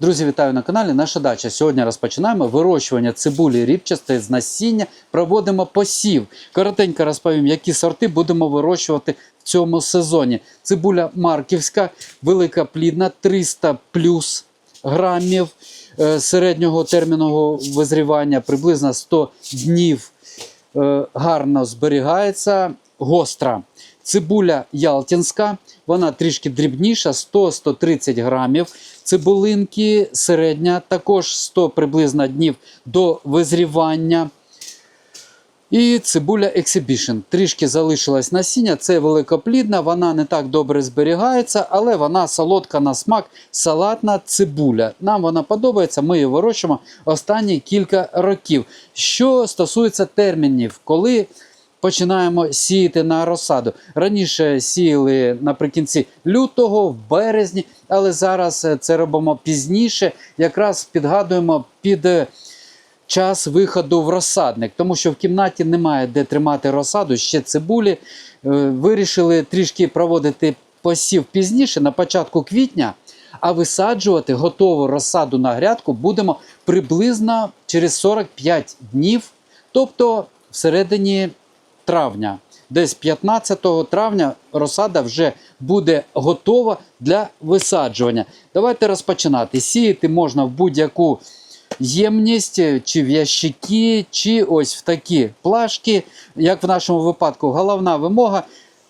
Друзі, вітаю на каналі Наша дача. Сьогодні розпочинаємо вирощування цибулі рібчастої з насіння. Проводимо посів. Коротенько розповім, які сорти будемо вирощувати в цьому сезоні. Цибуля марківська, велика плідна, 300 плюс грамів е, середнього термінового визрівання, приблизно 100 днів е, гарно зберігається, гостра. Цибуля ялтинська, вона трішки дрібніша, 100-130 грамів. Цибулинки середня, також 100 приблизно днів до визрівання. І цибуля Exhibition. Трішки залишилась насіння, це великоплідна, вона не так добре зберігається, але вона солодка на смак, салатна цибуля. Нам вона подобається, ми її вирощуємо останні кілька років. Що стосується термінів, коли починаємо сіяти на розсаду. Раніше сіяли наприкінці лютого, в березні, але зараз е, це робимо пізніше, якраз підгадуємо під. е, час виходу в розсадник, тому що в кімнаті немає де тримати розсаду, ще цибулі. Е, Вирішили трішки проводити посів пізніше, на початку квітня, а висаджувати готову розсаду на грядку будемо приблизно через 45 днів, тобто всередині травня. Десь 15 травня розсада вже буде готова для висаджування. Давайте розпочинати. Сіяти можна в будь-яку ємність, чи в ящики, чи ось в такі плашки, як в нашому випадку, головна вимога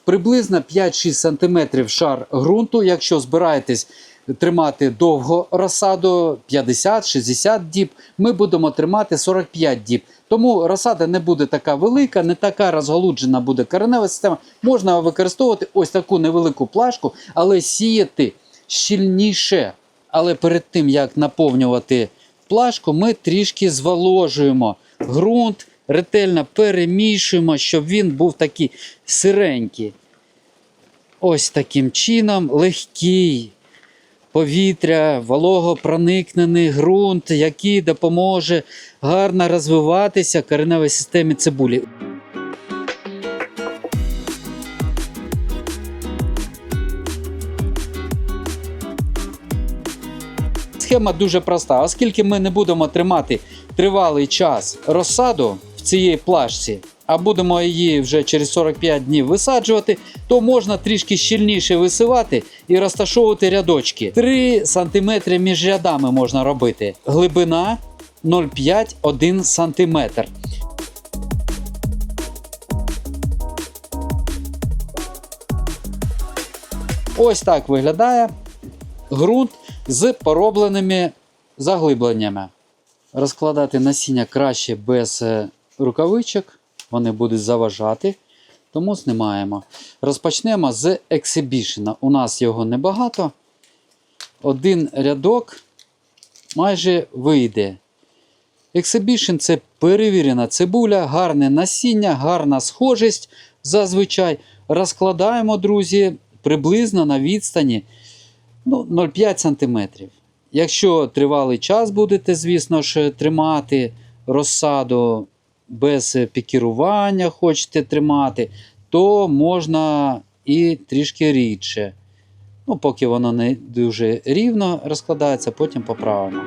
приблизно 5-6 см шар ґрунту. Якщо збираєтесь тримати довго розсаду 50-60 діб, ми будемо тримати 45 діб. Тому розсада не буде така велика, не така розголуджена буде коренева система. Можна використовувати ось таку невелику плашку, але сіяти щільніше. Але перед тим як наповнювати плашку, ми трішки зволожуємо ґрунт, ретельно перемішуємо, щоб він був такий сиренький. Ось таким чином легкий повітря, вологопроникнений ґрунт, який допоможе гарно розвиватися кореневій системі цибулі. Схема дуже проста. Оскільки ми не будемо тримати тривалий час розсаду в цій плашці, а будемо її вже через 45 днів висаджувати, то можна трішки щільніше висивати і розташовувати рядочки. 3 см між рядами можна робити. Глибина 0,5-1 см. Ось так виглядає ґрунт з поробленими заглибленнями. Розкладати насіння краще без е, рукавичок, вони будуть заважати, тому знімаємо. Розпочнемо з ексибішена. У нас його небагато. Один рядок майже вийде. Exhibition – це перевірена цибуля, гарне насіння, гарна схожість зазвичай. Розкладаємо, друзі, приблизно на відстані ну, 0,5 см. Якщо тривалий час будете, звісно ж, тримати розсаду без пікірування, хочете тримати, то можна і трішки рідше. Ну, поки воно не дуже рівно розкладається, потім поправимо.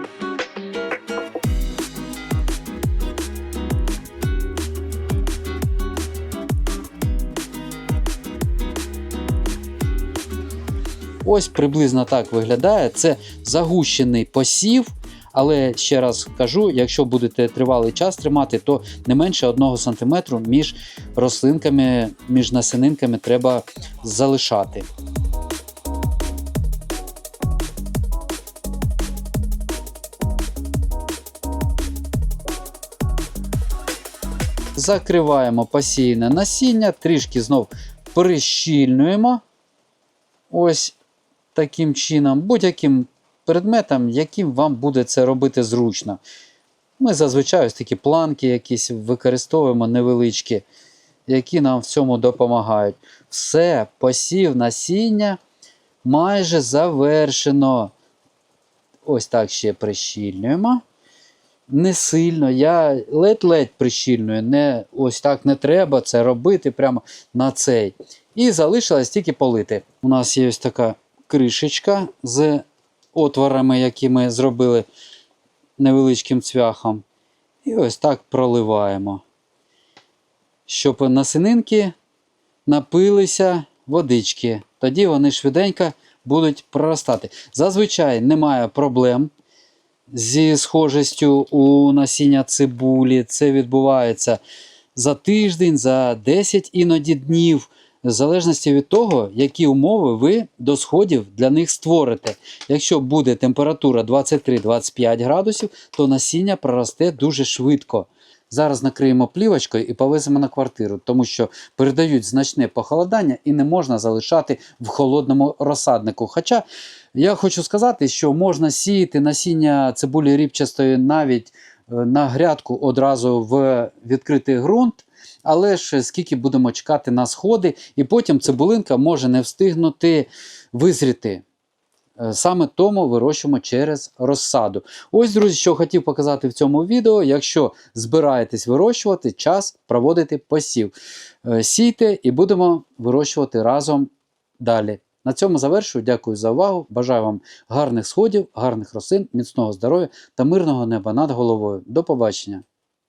Ось приблизно так виглядає. Це загущений посів. Але ще раз кажу: якщо будете тривалий час тримати, то не менше 1 см між рослинками, між насінинками треба залишати. Закриваємо посіяне насіння, трішки знов прищільнуємо. Ось таким чином, будь-яким предметом, яким вам буде це робити зручно. Ми зазвичай ось такі планки якісь використовуємо невеличкі, які нам в цьому допомагають. Все, посів насіння майже завершено. Ось так ще прищільнуємо. Не сильно, я ледь-ледь прищільную, не, ось так не треба це робити прямо на цей. І залишилось тільки полити. У нас є ось така кришечка з отворами, які ми зробили невеличким цвяхом. І ось так проливаємо. Щоб насининки напилися водички. Тоді вони швиденько будуть проростати. Зазвичай немає проблем зі схожістю у насіння цибулі. Це відбувається за тиждень, за 10 іноді днів, в залежності від того, які умови ви до сходів для них створите. Якщо буде температура 23-25 градусів, то насіння проросте дуже швидко. Зараз накриємо плівочкою і повеземо на квартиру, тому що передають значне похолодання і не можна залишати в холодному розсаднику. Хоча я хочу сказати, що можна сіяти насіння цибулі ріпчастої навіть е, на грядку одразу в відкритий ґрунт. Але ж скільки будемо чекати на сходи, і потім цибулинка може не встигнути визріти. Е, Саме тому вирощуємо через розсаду. Ось, друзі, що хотів показати в цьому відео. Якщо збираєтесь вирощувати, час проводити посів. Е, Сійте і будемо вирощувати разом далі. На цьому завершую. Дякую за увагу. Бажаю вам гарних сходів, гарних рослин, міцного здоров'я та мирного неба над головою. До побачення!